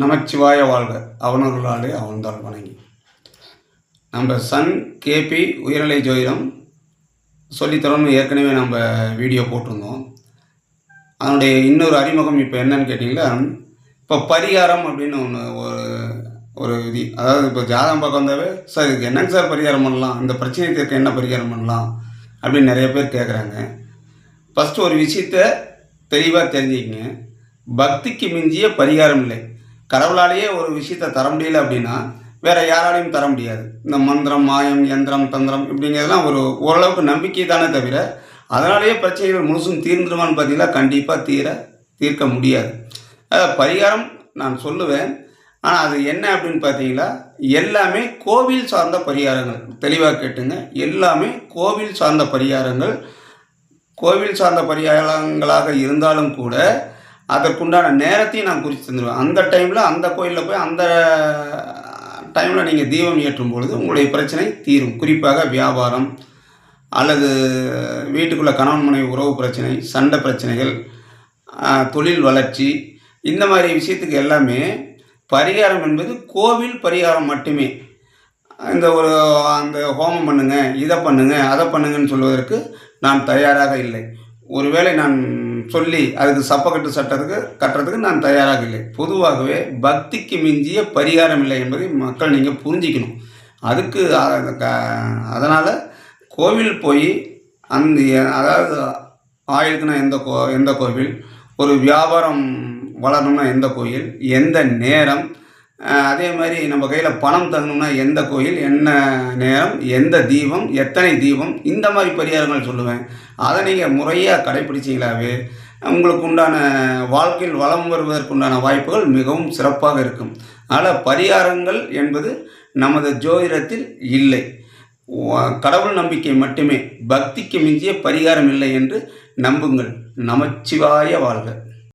நமச்சிவாய வாழ்க. அவனொருளாடு அவன்தாள் வணங்கி. நம்ம சன் கேபி உயர்நிலை ஜோதிடம் சொல்லித்தரோம்னு ஏற்கனவே நம்ம வீடியோ போட்டிருந்தோம். அதனுடைய இன்னொரு அறிமுகம் இப்போ என்னன்னு கேட்டிங்கன்னா இப்போ பரிகாரம் அப்படின்னு ஒன்று ஒரு ஒரு விதி. அதாவது இப்போ ஜாதகம் பார்க்க வந்தாவே சார் இதுக்கு என்னங்க சார் பரிகாரம் பண்ணலாம்? இந்த பிரச்சனை தீர்க்க என்ன பரிகாரம் பண்ணலாம்? அப்படின்னு நிறைய பேர் கேட்குறாங்க ஃபஸ்ட்டு ஒரு விஷயத்த தெளிவாக தெரிஞ்சுக்கங்க. பக்திக்கு மிஞ்சிய பரிகாரம் இல்லை. கடவுளாலேயே ஒரு விஷயத்தை தர முடியல அப்படின்னா வேற யாராலையும் தர முடியாது. இந்த மந்திரம் மாயம் யந்திரம் தந்திரம் இப்படிங்கிறதெல்லாம் ஒரு ஓரளவுக்கு நம்பிக்கை தானே தவிர அதனாலேயே பிரச்சனைகள் முழுசும் தீர்ந்துருமான்னு பார்த்தீங்கன்னா கண்டிப்பாக தீர தீர்க்க முடியாது. அதாவது பரிகாரம் நான் சொல்லுவேன். ஆனால் அது என்ன அப்படின்னு பார்த்தீங்கன்னா எல்லாமே கோவில் சார்ந்த பரிகாரங்கள். தெளிவாக கேட்டுங்க. எல்லாமே கோவில் சார்ந்த பரிகாரங்கள். கோவில் சார்ந்த பரிகாரங்களாக இருந்தாலும் கூட அதற்குண்டான நேரத்தையும் நான் குறித்து தந்துடுவேன். அந்த டைமில் அந்த கோயிலில் போய் அந்த டைமில் நீங்கள் தீபம் ஏற்றும் பொழுது உங்களுடைய பிரச்சனை தீரும். குறிப்பாக வியாபாரம் அல்லது வீட்டுக்குள்ளே கணவன் மனைவி உறவு பிரச்சனை சண்டை பிரச்சனைகள் தொழில் வளர்ச்சி இந்த மாதிரி விஷயத்துக்கு எல்லாமே பரிகாரம் என்பது கோவில் பரிகாரம் மட்டுமே. இந்த ஒரு அந்த ஹோமம் பண்ணுங்கள் இதை பண்ணுங்கள் அதை பண்ணுங்கன்னு சொல்வதற்கு நான் தயாராக இல்லை. ஒருவேளை நான் சொல்லி அதுக்கு சப்பக்கட்டு சட்டத்துக்கு கட்டுறதுக்கு நான் தயாராக இல்லை. பொதுவாகவே பக்திக்கு மிஞ்சிய பரிகாரம் இல்லை என்பதை மக்கள் நீங்கள் புரிஞ்சிக்கணும். அதுக்கு அதனால் கோவில் போய் அந்த அதாவது ஆயுளுக்குன்னா எந்த கோ எந்த கோவில்? ஒரு வியாபாரம் வளரணும்னா எந்த கோயில்? எந்த நேரம்? அதே மாதிரி நம்ம கையில் பணம் தரணும்னா எந்த கோயில்? என்ன நேரம்? எந்த தீபம்? எத்தனை தீபம்? இந்த மாதிரி பரிகாரங்கள் சொல்லுவேன். அதை நீங்கள் முறையாக கடைப்பிடிச்சீங்களாவே உங்களுக்கு உண்டான வாழ்க்கையில் வளம் வருவதற்குண்டான வாய்ப்புகள் மிகவும் சிறப்பாக இருக்கும். அதனால் பரிகாரங்கள் என்பது நமது ஜோதிடத்தில் இல்லை. கடவுள் நம்பிக்கை மட்டுமே பக்திக்கு மிஞ்சிய பரிகாரம் இல்லை என்று நம்புங்கள். நமச்சிவாய வாழ்க.